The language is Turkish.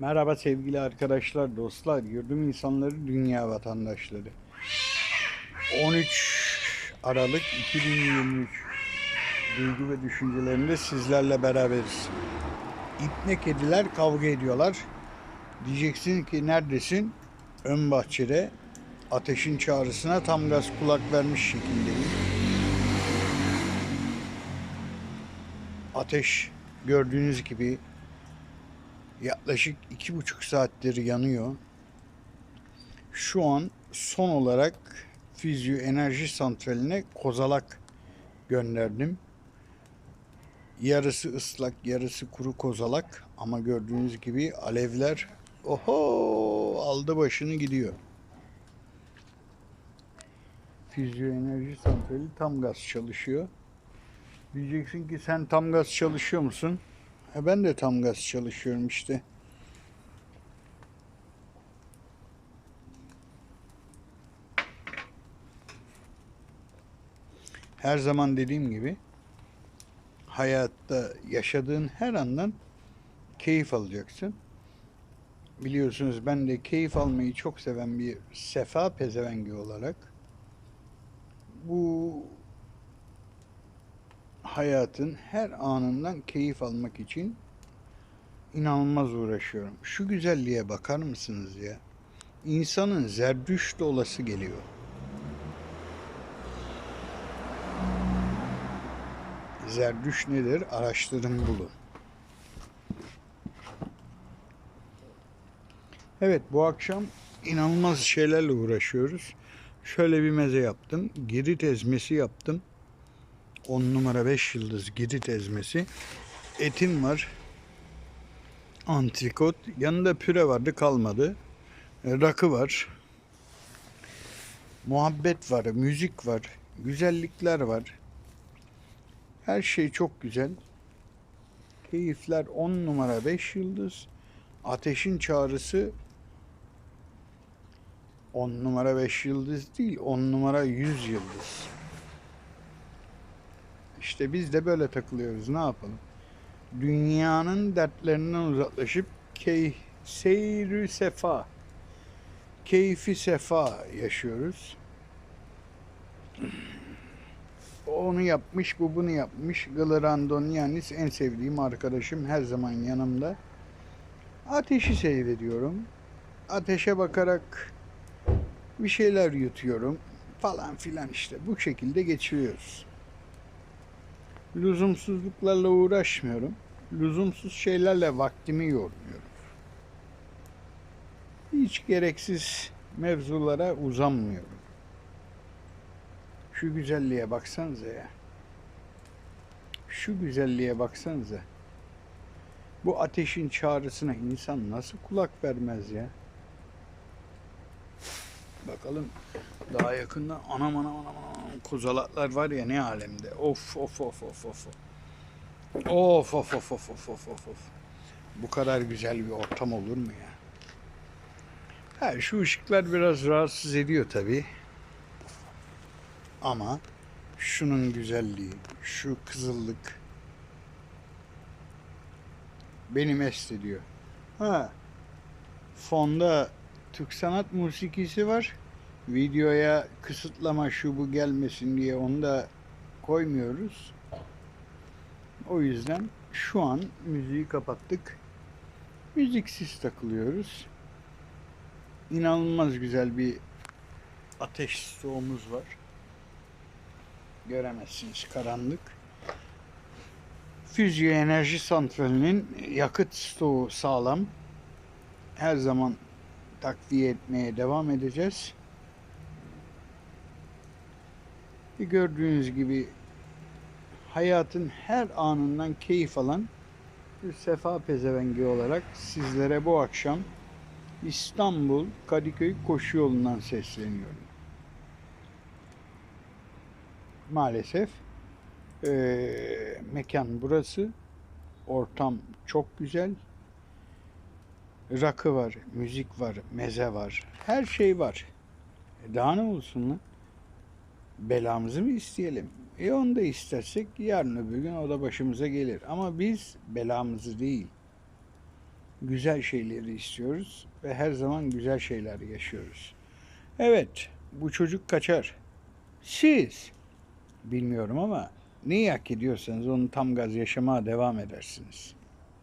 Merhaba sevgili arkadaşlar, dostlar, yurdum insanları, dünya vatandaşları. 13 Aralık 2023 duygu ve düşüncelerinde sizlerle beraberiz. İpne kediler kavga ediyorlar. Diyeceksin ki neredesin? Ön bahçede ateşin çağrısına tam gaz kulak vermiş şekildeyim. Ateş gördüğünüz gibi yaklaşık iki buçuk saattir yanıyor. Şu an son olarak Fizyo Enerji Santrali'ne kozalak gönderdim. Yarısı ıslak, yarısı kuru kozalak ama gördüğünüz gibi alevler oho aldı başını gidiyor. Fizyo Enerji Santrali tam gaz çalışıyor. Diyeceksin ki sen tam gaz çalışıyor musun? E ben de tam gaz çalışıyorum işte. Her zaman dediğim gibi hayatta yaşadığın her andan keyif alacaksın. Biliyorsunuz ben de keyif almayı çok seven bir sefa pezevengi olarak bu hayatın her anından keyif almak için inanılmaz uğraşıyorum. Şu güzelliğe bakar mısınız ya? İnsanın zerdüşt olası geliyor. Zerdüş nedir? Araştırın bulun. Evet bu akşam inanılmaz şeylerle uğraşıyoruz. Şöyle bir meze yaptım. Girit ezmesi yaptım. 10 numara 5 yıldız girit ezmesi. Etim var. Antrikot. Yanında püre vardı kalmadı. E, Rakı var. Muhabbet var. Müzik var. Güzellikler var. Her şey çok güzel. Keyifler 10 numara 5 yıldız. Ateşin çağrısı 10 numara 5 yıldız değil 10 numara 100 yıldız. İşte biz de böyle takılıyoruz. Ne yapalım? Dünyanın dertlerinden uzaklaşıp key, seyrü sefa, keyfi sefa yaşıyoruz. Onu yapmış, bu bunu yapmış. Gılırandon Yanis en sevdiğim arkadaşım her zaman yanımda. Ateşi seyrediyorum. Ateşe bakarak bir şeyler yutuyorum falan filan işte. Bu şekilde geçiriyoruz lüzumsuzluklarla uğraşmıyorum. Lüzumsuz şeylerle vaktimi yormuyorum. Hiç gereksiz mevzulara uzanmıyorum. Şu güzelliğe baksanıza ya. Şu güzelliğe baksanıza. Bu ateşin çağrısına insan nasıl kulak vermez ya? Bakalım daha yakında anam anam anam anam kozalaklar var ya ne alemde. Of of of of. Of of of of of of of of. Bu kadar güzel bir ortam olur mu ya? Ha, şu ışıklar biraz rahatsız ediyor tabi. Ama şunun güzelliği, şu kızıllık beni mest ediyor. Ha, fonda Türk sanat musikisi var. Videoya kısıtlama şu bu gelmesin diye onu da koymuyoruz. O yüzden şu an müziği kapattık. Müziksiz takılıyoruz. İnanılmaz güzel bir ateş stoğumuz var. Göremezsiniz karanlık. Füzyo Enerji Santrali'nin yakıt stoğu sağlam. Her zaman takviye etmeye devam edeceğiz. Gördüğünüz gibi hayatın her anından keyif alan bir sefa pezevengi olarak sizlere bu akşam İstanbul Kadıköy koşu yolundan sesleniyorum. Maalesef eee, mekan burası. Ortam çok güzel. Rakı var, müzik var, meze var. Her şey var. E daha ne olsun lan? Belamızı mı isteyelim? E onu da istersek yarın öbür gün o da başımıza gelir. Ama biz belamızı değil, güzel şeyleri istiyoruz ve her zaman güzel şeyler yaşıyoruz. Evet, bu çocuk kaçar. Siz bilmiyorum ama neyi hak ediyorsanız onu tam gaz yaşamaya devam edersiniz.